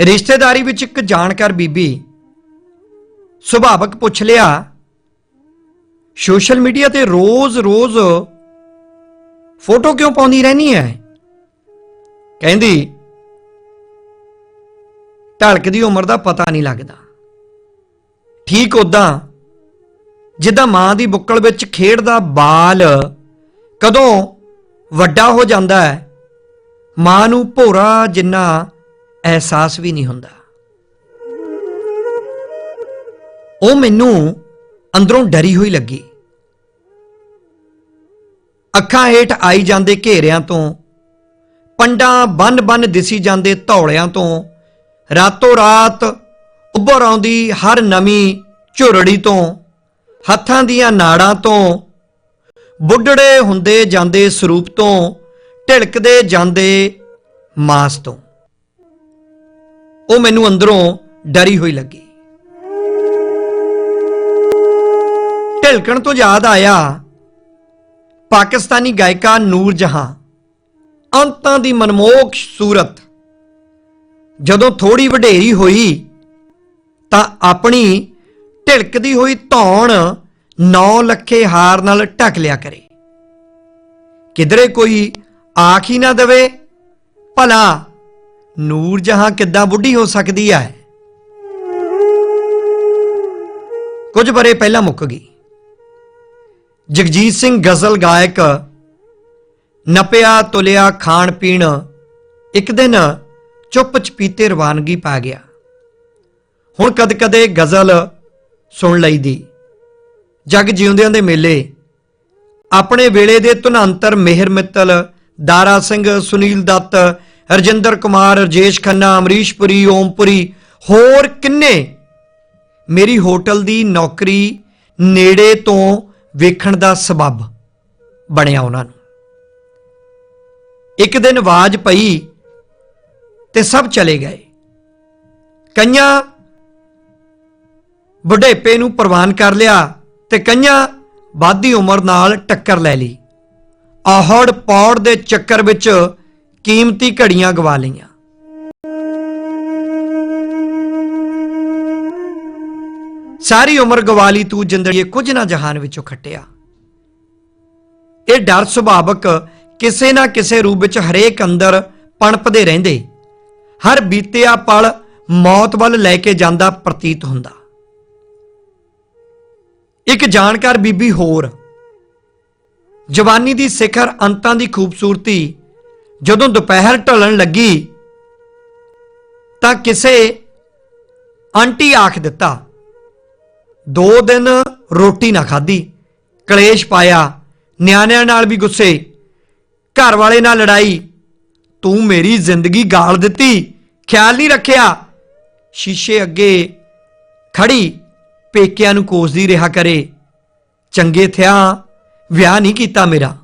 ਰਿਸ਼ਤੇਦਾਰੀ ਵਿੱਚ ਇੱਕ ਜਾਣਕਾਰ ਬੀਬੀ ਸੁਭਾਵਕ ਪੁੱਛ ਲਿਆ, ਸੋਸ਼ਲ ਮੀਡੀਆ ਤੇ ਰੋਜ਼-ਰੋਜ਼ ਫੋਟੋ ਕਿਉਂ ਪਾਉਂਦੀ ਰਹਿਨੀ ਹੈ ਕਹਿੰਦੀ ਢਲਕ ਦੀ ਉਮਰ ਦਾ ਪਤਾ ਨਹੀਂ ਲੱਗਦਾ। ਠੀਕ ਉਦਾਂ ਜਿੱਦਾਂ ਮਾਂ ਦੀ ਬੁੱਕਲ ਵਿੱਚ ਖੇਡਦਾ ਬਾਲ ਕਦੋਂ ਵੱਡਾ ਹੋ ਜਾਂਦਾ ਹੈ ਮਾਂ ਨੂੰ ਭੋਰਾ ਜਿੰਨਾ ਅਹਿਸਾਸ ਵੀ ਨਹੀਂ ਹੁੰਦਾ। ਉਹ ਮੈਨੂੰ ਅੰਦਰੋਂ ਡਰੀ ਹੋਈ ਲੱਗੀ। ਅੱਖਾਂ ਹੇਠ ਆਈ ਜਾਂਦੇ ਘੇਰਿਆਂ ਤੋਂ, ਪੰਡਾਂ ਬੰਨ-ਬੰਨ ਦਿਸੀ ਜਾਂਦੇ ਧੌਲਿਆਂ ਤੋਂ, ਰਾਤੋਂ ਰਾਤ ਉੱਭਰ ਆਉਂਦੀ ਹਰ ਨਵੀਂ ਝੁਰੜੀ ਤੋਂ, ਹੱਥਾਂ ਦੀਆਂ ਨਾੜਾਂ ਤੋਂ, ਬੁੱਢੜੇ ਹੁੰਦੇ ਜਾਂਦੇ ਸਰੂਪ ਤੋਂ, ਢਿਲਕਦੇ ਜਾਂਦੇ ਮਾਸ ਤੋਂ। ਉਹ ਮੈਨੂੰ ਅੰਦਰੋਂ ਡਰੀ ਹੋਈ ਲੱਗੀ। ਢਿਲਕਣ ਤੋਂ ਯਾਦ ਆਇਆ ਪਾਕਿਸਤਾਨੀ ਗਾਇਕਾ ਨੂਰ ਜਹਾਂ। ਅੰਤਾਂ ਦੀ ਮਨਮੋਹਕ ਸੂਰਤ। ਜਦੋਂ ਥੋੜੀ ਵਡੇਰੀ ਹੋਈ ਤਾਂ ਆਪਣੀ ਢਿਲਕਦੀ ਹੋਈ ਧੌਣ ਨੌ ਲੱਖੇ ਹਾਰ ਨਾਲ ਢੱਕ ਲਿਆ ਕਰੇ। ਕਿਧਰੇ ਕੋਈ ਆਖ ਹੀ ਨਾ ਦਵੇ, ਭਲਾ ਨੂਰ ਜਹਾਂ ਕਿੱਦਾਂ ਬੁੱਢੀ ਹੋ ਸਕਦੀ ਹੈ ਕੁਝ ਬਰੇ ਪਹਿਲਾਂ ਮੁੱਕ ਗਈ। ਜਗਜੀਤ ਸਿੰਘ ਗਜ਼ਲ ਗਾਇਕ, ਨਪਿਆ ਤੁਲਿਆ ਖਾਣ ਪੀਣ, ਇੱਕ ਦਿਨ ਚੁੱਪ ਚਪੀਤੇ ਰਵਾਨਗੀ ਪਾ ਗਿਆ। ਹੁਣ ਕਦ-ਕਦੇ ਗਜ਼ਲ ਸੁਣ ਲਈਦੀ। ਜਗ ਜਿਉਂਦਿਆਂ ਦੇ ਮੇਲੇ, ਆਪਣੇ ਵੇਲੇ ਦੇ ਧੁਨੰਤਰ ਮਿਹਰ ਮਿੱਤਲ, ਦਾਰਾ ਸਿੰਘ ਸੁਨੀਲ ਦੱਤ ਰਜਿੰਦਰ ਕੁਮਾਰ, ਰਜੇਸ਼ ਖੰਨਾ ਅਮਰੀਸ਼ਪੁਰੀ ਓਮਪੁਰੀ ਹੋਰ ਕਿੰਨੇ? ਮੇਰੀ ਹੋਟਲ ਦੀ ਨੌਕਰੀ ਨੇੜੇ ਤੋਂ ਵੇਖਣ ਦਾ ਸਬਬ ਬਣਿਆ ਉਹਨਾਂ ਨੂੰ। ਇੱਕ ਦਿਨ ਆਵਾਜ਼ ਪਈ ਤੇ ਸਭ ਚਲੇ ਗਏ। ਕਈਆਂ ਬੁਢੇਪੇ ਨੂੰ ਪ੍ਰਵਾਨ ਕਰ ਲਿਆ ਤੇ ਕਈਆਂ ਵਾਧੀ ਉਮਰ ਨਾਲ ਟੱਕਰ ਲੈ ਲਈ। ਆਹੜ ਪੌੜ ਦੇ ਚੱਕਰ ਵਿੱਚ ਕੀਮਤੀ ਘੜੀਆਂ ਗਵਾ ਲਈਆਂ। ਸਾਰੀ ਉਮਰ ਗਵਾ ਲਈ ਤੂੰ ਜਿੰਦੜੀਏ ਕੁਝ ਨਾ ਜਹਾਨ ਵਿੱਚੋਂ ਖੱਟਿਆ। ਇਹ ਡਰ ਸੁਭਾਵਕ ਕਿਸੇ ਨਾ ਕਿਸੇ ਰੂਪ ਵਿੱਚ ਹਰੇਕ ਅੰਦਰ ਪਣਪਦੇ ਰਹਿੰਦੇ। ਹਰ ਬੀਤਿਆ ਪਲ ਮੌਤ ਵੱਲ ਲੈ ਕੇ ਜਾਂਦਾ ਪ੍ਰਤੀਤ ਹੁੰਦਾ। ਇੱਕ ਜਾਣਕਾਰ ਬੀਬੀ ਹੋਰ, ਜਵਾਨੀ ਦੀ ਸਿਖਰ ਅੰਤਾਂ ਦੀ ਖੂਬਸੂਰਤੀ ਜਦੋਂ ਦੁਪਹਿਰ ਢਲਣ ਲੱਗੀ ਤਾਂ ਕਿਸੇ ਆਂਟੀ ਆਖ ਦਿੱਤਾ, ਦੋ ਦਿਨ ਰੋਟੀ ਨਾ ਖਾਧੀ। ਕਲੇਸ਼ ਪਾਇਆ, ਨਿਆਣਿਆਂ ਨਾਲ ਵੀ ਗੁੱਸੇ ਘਰ ਵਾਲੇ ਨਾਲ ਲੜਾਈ। ਤੂੰ ਮੇਰੀ ਜ਼ਿੰਦਗੀ ਗਾਲ ਦਿੱਤੀ, ਖਿਆਲ ਨਹੀਂ ਰੱਖਿਆ। ਸ਼ੀਸ਼ੇ ਅੱਗੇ ਖੜੀ ਪੇਕਿਆਂ ਨੂੰ ਕੋਸਦੀ ਰਿਹਾ ਕਰੇ। ਚੰਗੇ ਥਿਆ, ਵਿਆਹ ਨਹੀਂ ਕੀਤਾ ਮੇਰਾ।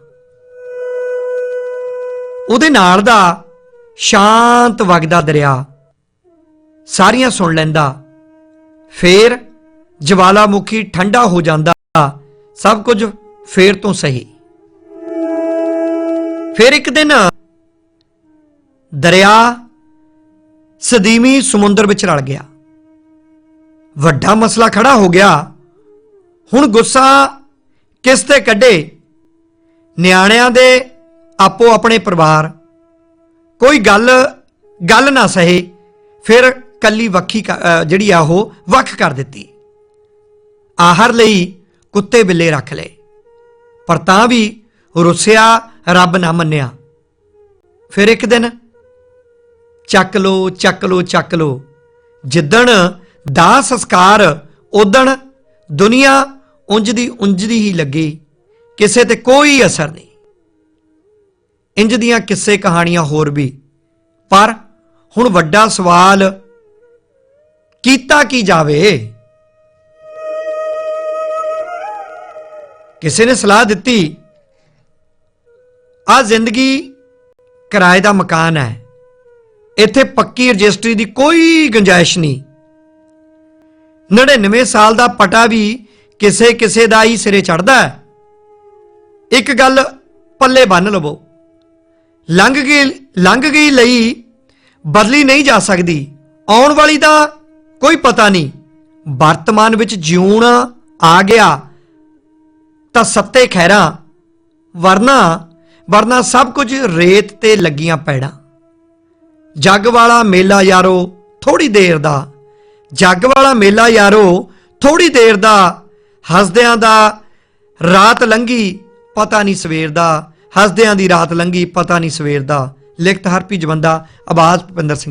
ਉਹਦੇ ਨਾਲ ਦਾ ਸ਼ਾਂਤ ਵਗਦਾ ਦਰਿਆ। ਸਾਰੀਆਂ ਸੁਣ ਲੈਂਦਾ। ਫੇਰ ਜਵਾਲਾਮੁਖੀ ਠੰਡਾ ਹੋ ਜਾਂਦਾ। ਸਭ ਕੁਝ ਫੇਰ ਤੋਂ ਸਹੀ। ਫਿਰ ਇੱਕ ਦਿਨ ਦਰਿਆ ਸਦੀਮੀ ਸਮੁੰਦਰ ਵਿੱਚ ਰਲ ਗਿਆ। ਵੱਡਾ ਮਸਲਾ ਖੜਾ ਹੋ ਗਿਆ। ਹੁਣ ਗੁੱਸਾ ਕਿਸ ਤੇ ਕੱਢੇ? ਨਿਆਣਿਆਂ ਦੇ ਆਪੋ ਆਪਣੇ ਪਰਿਵਾਰ। ਕੋਈ ਗੱਲ ਗੱਲ ਨਾ ਸਹੇ, ਫਿਰ ਕੱਲੀ ਵੱਖੀ ਕ- ਜਿਹੜੀ ਆ ਉਹ ਵੱਖ ਕਰ ਦਿੱਤੀ। ਆਹਰ ਲਈ ਕੁੱਤੇ ਬਿੱਲੇ ਰੱਖ ਲਏ। ਪਰ ਤਾਂ ਵੀ ਰੁੱਸਿਆ ਰੱਬ ਨਾ ਮੰਨਿਆ। ਫਿਰ ਇੱਕ ਦਿਨ ਚੱਕ ਲੋ ਚੱਕ ਲੋ ਚੱਕ ਲੋ। ਜਿੱਦਣ ਦਾ ਸੰਸਕਾਰ ਉਦਣ ਦੁਨੀਆ ਉਂਝ ਦੀ ਉਂਝ ਦੀ ਹੀ ਲੱਗੀ। ਕਿਸੇ ਤੇ ਕੋਈ ਅਸਰ ਨਹੀਂ। ਇੰਜ ਦੀਆਂ ਕਿੱਸੇ ਕਹਾਣੀਆਂ ਹੋਰ ਵੀ। ਪਰ ਹੁਣ ਵੱਡਾ ਸਵਾਲ, ਕੀਤਾ ਕੀ ਜਾਵੇ? ਕਿਸੇ ਨੇ ਸਲਾਹ ਦਿੱਤੀ ਆ ਜ਼ਿੰਦਗੀ ਕਿਰਾਏ ਦਾ ਮਕਾਨ ਹੈ। ਇੱਥੇ ਪੱਕੀ ਰਜਿਸਟਰੀ ਦੀ ਕੋਈ ਗੁੰਜਾਇਸ਼ ਨਹੀਂ। 99 ਸਾਲ ਦਾ ਪਟਾ ਵੀ ਕਿਸੇ ਕਿਸੇ ਦਾ ਹੀ ਸਿਰੇ ਚੜਦਾ ਹੈ। ਇੱਕ ਗੱਲ ਪੱਲੇ ਬੰਨ ਲਵੋ। ਲੰਘ ਗਈ ਲੰਘ ਗਈ ਲਈ ਬਦਲੀ ਨਹੀਂ ਜਾ ਸਕਦੀ। ਆਉਣ ਵਾਲੀ ਦਾ ਕੋਈ ਪਤਾ ਨਹੀਂ। ਵਰਤਮਾਨ ਵਿੱਚ ਜਿਉਣ ਆ ਗਿਆ ਤਾਂ ਸੱਤੇ ਖੈਰਾਂ, ਵਰਨਾ ਵਰਨਾ ਸਭ ਕੁਝ ਰੇਤ ਤੇ ਲੱਗੀਆਂ ਪੈੜਾਂ। ਜੱਗ ਵਾਲਾ ਮੇਲਾ ਯਾਰੋ ਥੋੜੀ ਦੇਰ ਦਾ। ਜੱਗ ਵਾਲਾ ਮੇਲਾ ਯਾਰੋ ਥੋੜੀ ਦੇਰ ਦਾ। ਹੱਸਦਿਆਂ ਦਾ ਰਾਤ ਲੰਗੀ ਪਤਾ ਨਹੀਂ ਸਵੇਰ ਦਾ। ਹੱਸਦਿਆਂ ਦੀ ਰਾਤ ਲੰਗੀ ਪਤਾ ਨਹੀਂ ਸਵੇਰ ਦਾ। ਲਿਖਤ ਹਰਪੀ ਜਵੰਦਾ ਆਵਾਜ਼ ਭੁਪਿੰਦਰ ਸਿੰਘ